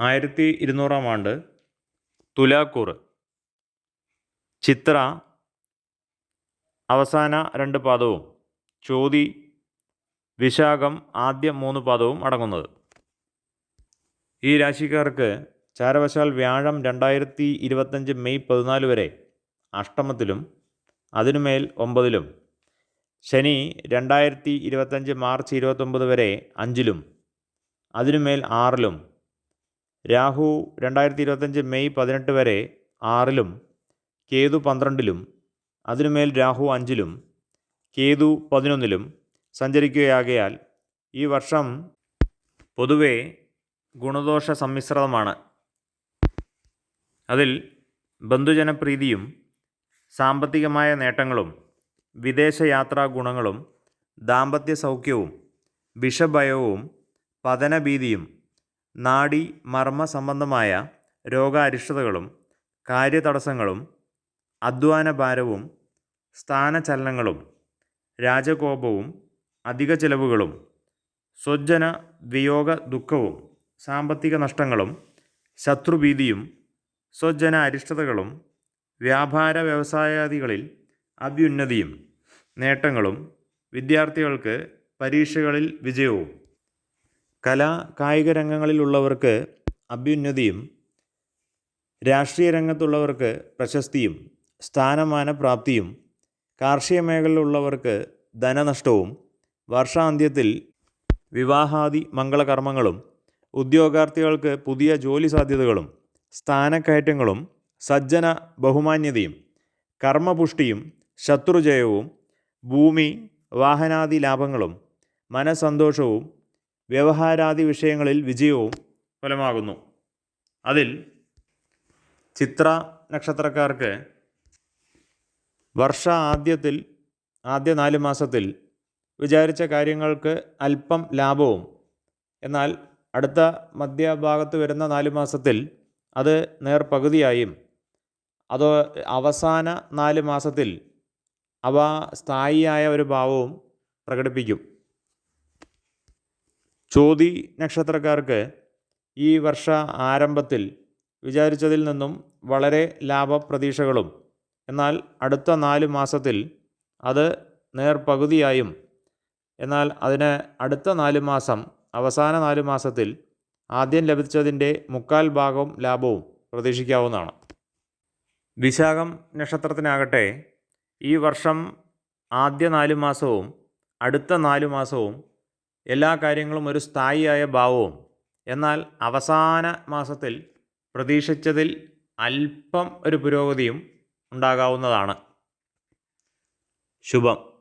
ആയിരത്തി ഇരുന്നൂറാം ആണ്ട് തുലാക്കൂർ. ചിത്ര അവസാന രണ്ട് പാദവും ചോതി വിശാഖം ആദ്യ മൂന്ന് പാദവും അടങ്ങുന്നത്. ഈ രാശിക്കാർക്ക് ചാരവശാൽ വ്യാഴം രണ്ടായിരത്തി ഇരുപത്തഞ്ച് മെയ് പതിനാല് വരെ അഷ്ടമത്തിലും അതിനുമേൽ ഒമ്പതിലും ശനി രണ്ടായിരത്തി ഇരുപത്തഞ്ച് മാർച്ച് ഇരുപത്തൊമ്പത് വരെ അഞ്ചിലും അതിനുമേൽ ആറിലും രാഹു രണ്ടായിരത്തി ഇരുപത്തഞ്ച് മെയ് പതിനെട്ട് വരെ ആറിലും കേതു പന്ത്രണ്ടിലും അതിനുമേൽ രാഹു അഞ്ചിലും കേതു പതിനൊന്നിലും സഞ്ചരിക്കുകയാകയാൽ ഈ വർഷം പൊതുവെ ഗുണദോഷ സമ്മിശ്രിതമാണ്. അതിൽ ബന്ധുജനപ്രീതിയും സാമ്പത്തികമായ നേട്ടങ്ങളും വിദേശയാത്രാ ഗുണങ്ങളും ദാമ്പത്യ സൗഖ്യവും വിഷഭയവും പതനഭീതിയും നാഡി മർമ്മ സംബന്ധമായ രോഗാരിഷ്ടതകളും കാര്യതടസ്സങ്ങളും അധ്വാന ഭാരവും സ്ഥാനചലനങ്ങളും രാജകോപവും അധിക ചിലവുകളും സ്വജ്ജന വിയോഗ ദുഃഖവും സാമ്പത്തിക നഷ്ടങ്ങളും ശത്രുഭീതിയും സ്വജ്ജന അരിഷ്ടതകളും വ്യാപാര വ്യവസായാദികളിൽ അഭ്യുന്നതിയും നേട്ടങ്ങളും വിദ്യാർത്ഥികൾക്ക് പരീക്ഷകളിൽ വിജയവും. കലാ കായിക രംഗങ്ങളിലുള്ളവർക്ക് അഭ്യുന്നതിയും രാഷ്ട്രീയ രംഗത്തുള്ളവർക്ക് പ്രശസ്തിയും സ്ഥാനമാന പ്രാപ്തിയും കാർഷിക മേഖലയിലുള്ളവർക്ക് ധനനഷ്ടവും വർഷാന്ത്യത്തിൽ വിവാഹാദി മംഗളകർമ്മങ്ങളും ഉദ്യോഗാർത്ഥികൾക്ക് പുതിയ ജോലി സാധ്യതകളും സ്ഥാനക്കയറ്റങ്ങളും സജ്ജന ബഹുമാന്യതയും കർമ്മപുഷ്ടിയും ശത്രുജയവും ഭൂമി വാഹനാദി ലാഭങ്ങളും മനസന്തോഷവും വ്യവഹാരാദി വിഷയങ്ങളിൽ വിജയവും ഫലമാകുന്നു. അതിൽ ചിത്ര നക്ഷത്രക്കാർക്ക് വർഷ ആദ്യത്തിൽ ആദ്യ നാല് മാസത്തിൽ വിചാരിച്ച കാര്യങ്ങൾക്ക് അല്പം ലാഭവും. എന്നാൽ അടുത്ത മധ്യഭാഗത്ത് വരുന്ന നാല് മാസത്തിൽ അത് നേർ പകുതിയായും അത് അവസാന നാല് മാസത്തിൽ അവ സ്ഥായിയായ ഒരു ഭാവവും പ്രകടിപ്പിക്കും. ചോതി നക്ഷത്രക്കാർക്ക് ഈ വർഷ ആരംഭത്തിൽ വിചാരിച്ചതിൽ നിന്നും വളരെ ലാഭപ്രതീക്ഷകളും. എന്നാൽ അടുത്ത നാല് മാസത്തിൽ അത് നേർ പകുതിയായും എന്നാൽ അതിന് അടുത്ത നാല് മാസം അവസാന നാല് മാസത്തിൽ ആദ്യം ലഭിച്ചതിന്റെ മുക്കാൽ ഭാഗവും ലാഭവും പ്രതീക്ഷിക്കാവുന്നതാണ്. വിശാഖം നക്ഷത്രത്തിനാകട്ടെ ഈ വർഷം ആദ്യ നാല് മാസവും അടുത്ത നാല് മാസവും എല്ലാ കാര്യങ്ങളും ഒരു സ്ഥായിയായ ഭാവവും. എന്നാൽ അവസാന മാസത്തിൽ പ്രതീക്ഷിച്ചതിൽ അല്പം ഒരു പുരോഗതിയും ഉണ്ടാകാവുന്നതാണ്. ശുഭം.